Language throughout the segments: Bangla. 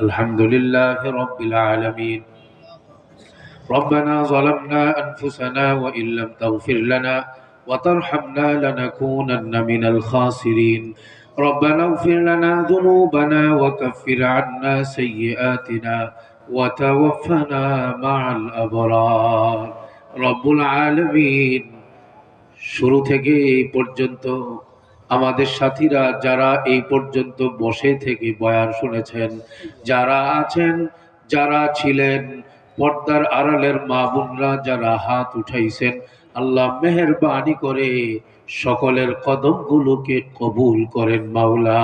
الحمد لله رب العالمين ربنا ظلمنا أنفسنا وإن لم تغفر لنا وترحمنا لنكونن من الخاسرين ربنا اغفر لنا ذنوبنا وكفر عنا سيئاتنا وتوفنا مع الأبرار رب العالمين শুরু থেকে এই পর্যন্ত আমাদের সাথীরা যারা এই পর্যন্ত বসে থেকে বয়ান শুনেছেন, যারা আছেন, যারা ছিলেন, পর্দার আড়ালের মা বোনরা যারা হাত উঠাইছেন, আল্লাহ মেহরবানি করে সকলের কদমগুলোকে কবুল করেন মাওলা।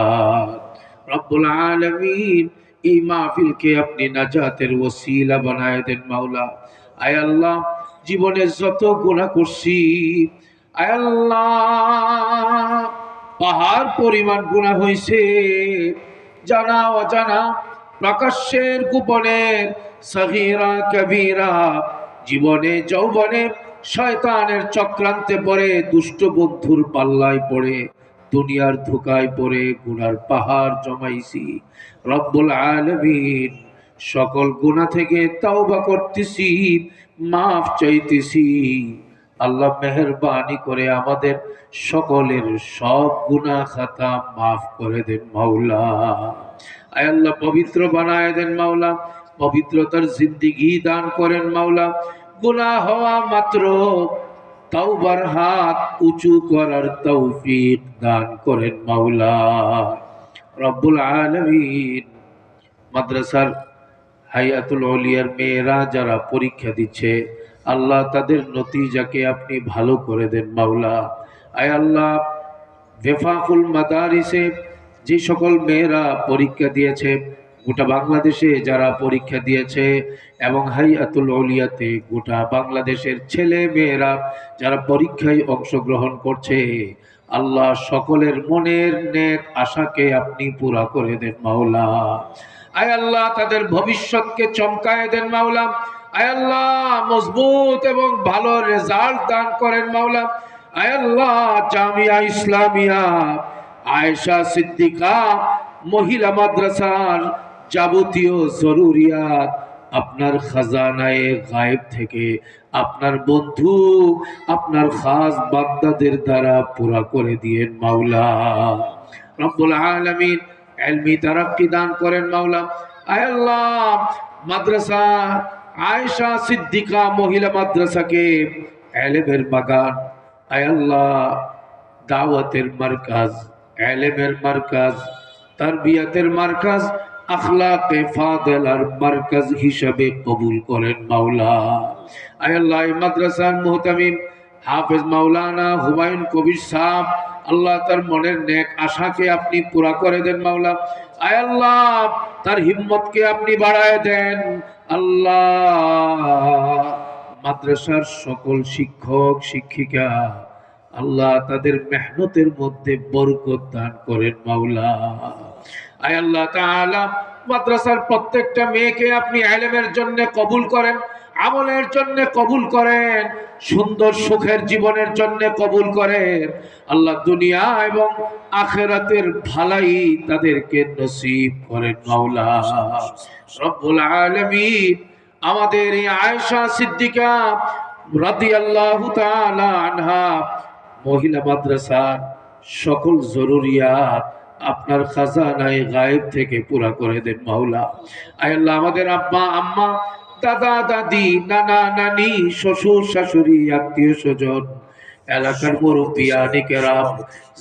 রব্বুল আলমিন, এই মাহফিলকে আপনি নাজাতের ওসিলা বানায় দেন মাওলা। আয় আল্লাহ জীবনে যত গুণা করছি, আয় আল্লাহ পাহাড় পরিমাণ গুণা হয়েছে জানা অজানা প্রকাশ্যের গোপনের সহিরা কবিরা, জীবনে, যৌবনে শয়তানের চক্রান্তে পড়ে, দুষ্ট বন্ধুর পাল্লায় পড়ে, দুনিয়ার ধোকায় পড়ে, গুনার পাহাড় জমাইছি। রব্বুল আলমিন, সকল গুণা থেকে তাওবা করতেছি, মাফ চাইতেছি। আল্লাহ মেহরবানি করে আমাদের সকলের সব গুনাহ খাতা মাফ করে দেন মাওলা। আয় আল্লাহ, পবিত্র বানায় দেন মাওলা, পবিত্রতার জিন্দিগি দান করেন মাওলা। গুনাহ হওয়া মাত্র তাওবার হাত উঁচু করার তৌফিক দান করেন মাওলা। রব্বুল আলামিন মাদ্রাসার হায়াতুল অলিয়ার মেয়েরা যারা পরীক্ষা দিচ্ছে আল্লাহ তাদের নতিজাকে আপনি ভালো করে দেন, মাওলা। আয় আল্লাহ বেফাকুল মাদারিসে যে সকল মেয়েরা পরীক্ষা দিয়েছে, গোটা বাংলাদেশে যারা পরীক্ষা দিয়েছে এবং হাইয়াতুল অলিয়াতে গোটা বাংলাদেশের ছেলে মেয়েরা যারা পরীক্ষায় অংশগ্রহণ করছে, আল্লাহ সকলের মনের নেক আশাকে আপনি পুরা করে দেন, মাওলা। আয় আল্লাহ, তাদের ভবিষ্যৎকে চমকায় দেন, মাওলা। আয় আল্লাহ, মজবুত এবং ভালো রেজাল্ট দান করেন মাওলা। আয় আল্লাহ, জামিয়া ইসলামিয়া, আয়েশা সিদ্দিকা, মহিলা মাদ্রাসার যাবতীয় জরুরিয়াত আপনার খাজানায় গায়েব থেকে আপনার বন্ধু, আপনার খাস বান্দাদের দ্বারা পুরা করে দিয়েন মাওলা। রব্বুল আলামিন এলমি তারাক্কি দান করেন মাওলা। আয় আল্লাহ, মাদ্রাসা আয়েশা সিদ্দিকা মহিলা মাদ্রাসাকে এলেমের বাগান। আয় আল্লাহ, দাওয়াতের মার্কাজ, এলেমের মার্কাজ, তারবিয়াতের মার্কাজ, আখলাকে ফাদেলার মার্কাজ হিসাবে কবুল করেন মাওলা। আয় আল্লাহ, এই মাদ্রাসার মুহতামিম হাফেজ মাওলানা হুমায়ুন কবির সাহ আল্লাহ তার মনের নেক আশাকে আপনি পুরা করে দেন মাওলা। আয় আল্লাহ, তার হিম্মতকে আপনি বাড়ায় দেন। আল্লাহ, মাদ্রাসার সকল শিক্ষক, শিক্ষিকা, আল্লাহ তাদের মেহনতের মধ্যে বরকত দান করেন মাওলা। আয় আল্লাহ তাআলা, মাদ্রাসার প্রত্যেকটা মেয়েকে আপনি আলেমের জন্য কবুল করেন। আমলের জন্য কবুল করেন, সুন্দর সুখের জীবনের জন্য কবুল করেন। আল্লাহ দুনিয়া এবং আখেরাতের ভালাই তাদেরকে নসিব করেন মাওলা। রব্বুল আলামিন আমাদের এই আয়েশা সিদ্দিকা রাদিয়াল্লাহু তাআলা আনহা মহিলা মাদ্রাসার সকল জরুরিয়াত আপনার খাজানায় গায়েব থেকে পুরা করে দেন মাওলা। আয় আল্লাহ আমাদের আব্বা, আম্মা দাদা দাদি নানা নানি, শ্বশুর শাশুড়ি, আত্মীয় স্বজন, এলাকার মুরব্বিয়ানিকেরাম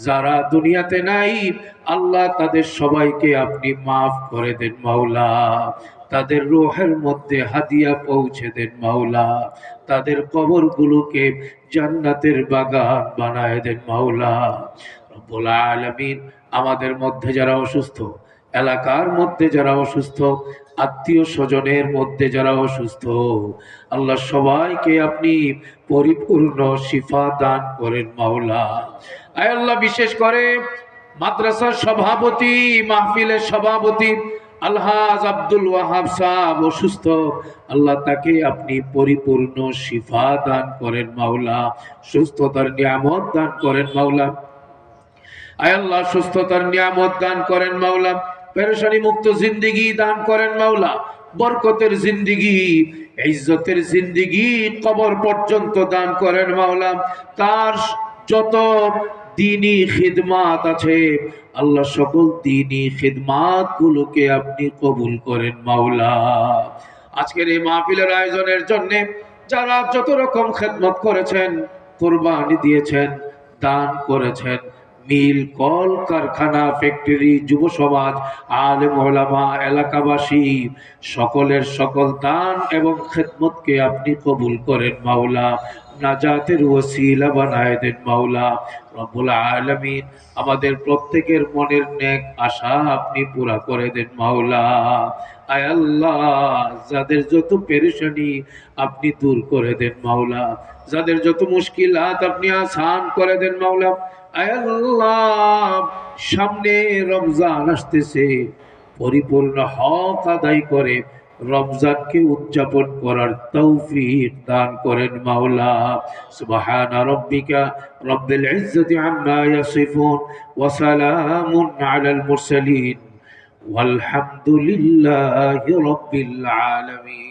যারা দুনিয়াতে নাই, আল্লাহ তাদের সবাইকে আপনি মাফ করে দেন মাওলা। তাদের রোহের মধ্যে হাদিয়া পৌঁছে দেন মাওলা। তাদের কবরগুলোকে জান্নাতের বাগান বানায় দেন মাওলা। রব্বুল আলামিন, আমাদের মধ্যে যারা অসুস্থ এলাকার মধ্যে যারা অসুস্থ, আত্মীয় স্বজনের মধ্যে যারা অসুস্থ, আল্লাহ সবাইকে আপনি পরিপূর্ণ শিফা দান করেন মাওলা। আয় আল্লাহ, বিশেষ করে মাদ্রাসার সভাপতি, মাহফিলের সভাপতি আলহাজ আব্দুল ওয়াহাব সাহ অসুস্থ, আল্লাহ তাকে আপনি পরিপূর্ণ শিফা দান করেন মাওলা। সুস্থতার নিয়ামত দান করেন মাওলা। আয় আল্লাহ, সুস্থতার নিয়ামত দান করেন মাওলা। পেরেশানি মুক্ত জিন্দিগি দান করেন মাওলা। বরকতের জিন্দিগি, ইজ্জতের জিন্দিগি কবর পর্যন্ত দান করেন মাওলা। তার যত দিনই খিদমাত আছে, আল্লাহ সকল দিনই খিদমাত গুলোকে আপনি কবুল করেন মাওলা। আজকের এই মাহফিলের আয়োজনের জন্য যারা যত রকম খেদমত করেছেন, কোরবানি দিয়েছেন, দান করেছেন মিল কল কারখানা ফ্যাক্টরি যুব সমাজ আলেম ওলামা, এলাকাবাসী, সকলের সকল দান এবং খেদমতকে আপনি কবুল করেন মাওলা। নাজাতের ওসিলা বানায় দেন মাওলা। রব্বুল আলামিন আমাদের প্রত্যেকের মনের নেক আশা আপনি পুরা করে দেন মাওলা। আয় আল্লাহ, যাদের যত পেরেশানি আপনি দূর করে দেন মাওলা। যাদের যত মুশকিলাত আপনি আসান করে দেন মাওলা। আল্লাহ সামনে রমজান আসতেছে পরিপূর্ণ হক আদায় করে রমজানকে উদযাপন করার তৌফিক দান করেন মাওলা সুবহান রব্বিকা রব্বিল ইজ্জতি আম্মা ইয়াসিফুন ওয়া সালামুন আলাল মুরসালিন والحمد لله رب العالمين